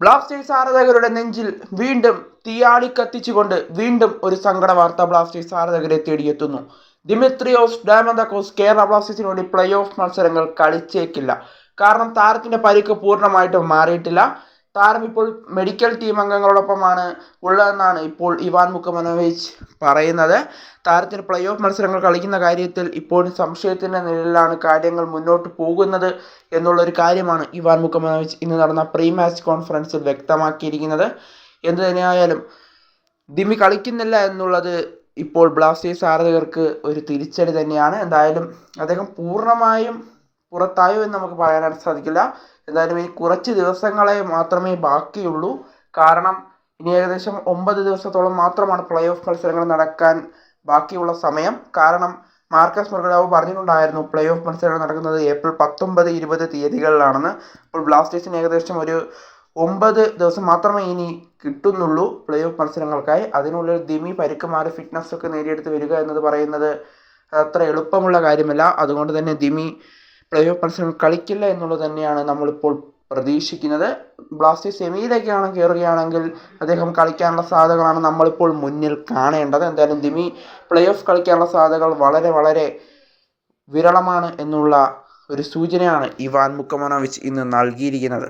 Blasters ആരാധകരുടെ നെഞ്ചിൽ വീണ്ടും തീയാളി കത്തിച്ചുകൊണ്ട് വീണ്ടും ഒരു സങ്കട വാർത്ത ബ്ലാസ്റ്റേഴ്സ് ആരാധകരെ തേടിയെത്തുന്നു. ദിമിത്രിയോസ് ഡാമന്തക്കോസ് കേരള ബ്ലാസ്റ്റേഴ്സിന് വേണ്ടി പ്ലേ ഓഫ് മത്സരങ്ങൾ കളിച്ചേക്കില്ല. കാരണം താരത്തിന്റെ പരിക്ക് പൂർണമായിട്ടും മാറിയിട്ടില്ല. താരം ഇപ്പോൾ മെഡിക്കൽ ടീം അംഗങ്ങളോടൊപ്പമാണ് ഉള്ളതെന്നാണ് ഇപ്പോൾ ഇവാൻ മുക്കമനോവിച്ച് പറയുന്നത്. താരത്തിന് പ്ലേ ഓഫ് മത്സരങ്ങൾ കളിക്കുന്ന കാര്യത്തിൽ ഇപ്പോഴും സംശയത്തിന്റെ നിഴലിലാണ് കാര്യങ്ങൾ മുന്നോട്ട് പോകുന്നത് എന്നുള്ളൊരു കാര്യമാണ് ഇവാൻ മുക്കമനോവിച്ച് ഇന്ന് നടന്ന പ്രീ മാച്ച് കോൺഫറൻസിൽ വ്യക്തമാക്കിയിരിക്കുന്നത്. എന്തു തന്നെയായാലും ദിമി കളിക്കുന്നില്ല എന്നുള്ളത് ഇപ്പോൾ ബ്ലാസ്റ്റേഴ്സ് ആരാധകർക്ക് ഒരു തിരിച്ചടി തന്നെയാണ്. എന്തായാലും അദ്ദേഹം പൂർണമായും പുറത്തായോ എന്ന് നമുക്ക് പറയാനായിട്ട് സാധിക്കില്ല. എന്തായാലും ഇനി കുറച്ച് ദിവസങ്ങളെ മാത്രമേ ബാക്കിയുള്ളൂ. കാരണം ഇനി ഏകദേശം ഒമ്പത് ദിവസത്തോളം മാത്രമാണ് പ്ലേ ഓഫ് മത്സരങ്ങൾ നടക്കാൻ ബാക്കിയുള്ള സമയം. കാരണം മാർക്കസ് മർഗഡാവ് പറഞ്ഞിട്ടുണ്ടായിരുന്നു പ്ലേ ഓഫ് മത്സരങ്ങൾ നടക്കുന്നത് ഏപ്രിൽ പത്തൊമ്പത് ഇരുപത് തീയതികളിലാണെന്ന്. അപ്പോൾ ബ്ലാസ്റ്റേഴ്സിന് ഏകദേശം ഒരു ഒമ്പത് ദിവസം മാത്രമേ ഇനി കിട്ടുന്നുള്ളൂ പ്ലേ ഓഫ് മത്സരങ്ങൾക്കായി. അതിനുള്ളിൽ ദിമി പരിക്ക് ഫിറ്റ്നസ് ഒക്കെ നേടിയെടുത്ത് വരിക എന്നത് പറയുന്നത് അത്ര എളുപ്പമുള്ള കാര്യമല്ല. അതുകൊണ്ട് തന്നെ ദിമി പ്ലേ ഓഫ് മത്സരം കളിക്കില്ല എന്നുള്ളത് തന്നെയാണ് നമ്മളിപ്പോൾ പ്രതീക്ഷിക്കുന്നത്. ബ്ലാസ്റ്റേഴ്സ് സെമിയിലേക്കാണ് കയറുകയാണെങ്കിൽ അദ്ദേഹം കളിക്കാനുള്ള സാധ്യതകളാണ് നമ്മളിപ്പോൾ മുന്നിൽ കാണേണ്ടത്. എന്തായാലും ദിമി പ്ലേ ഓഫ് കളിക്കാനുള്ള സാധ്യതകൾ വളരെ വളരെ വിരളമാണ് എന്നുള്ള ഒരു സൂചനയാണ് ഇവാൻ മുക്കമനോവിച്ച് ഇന്ന് നൽകിയിരിക്കുന്നത്.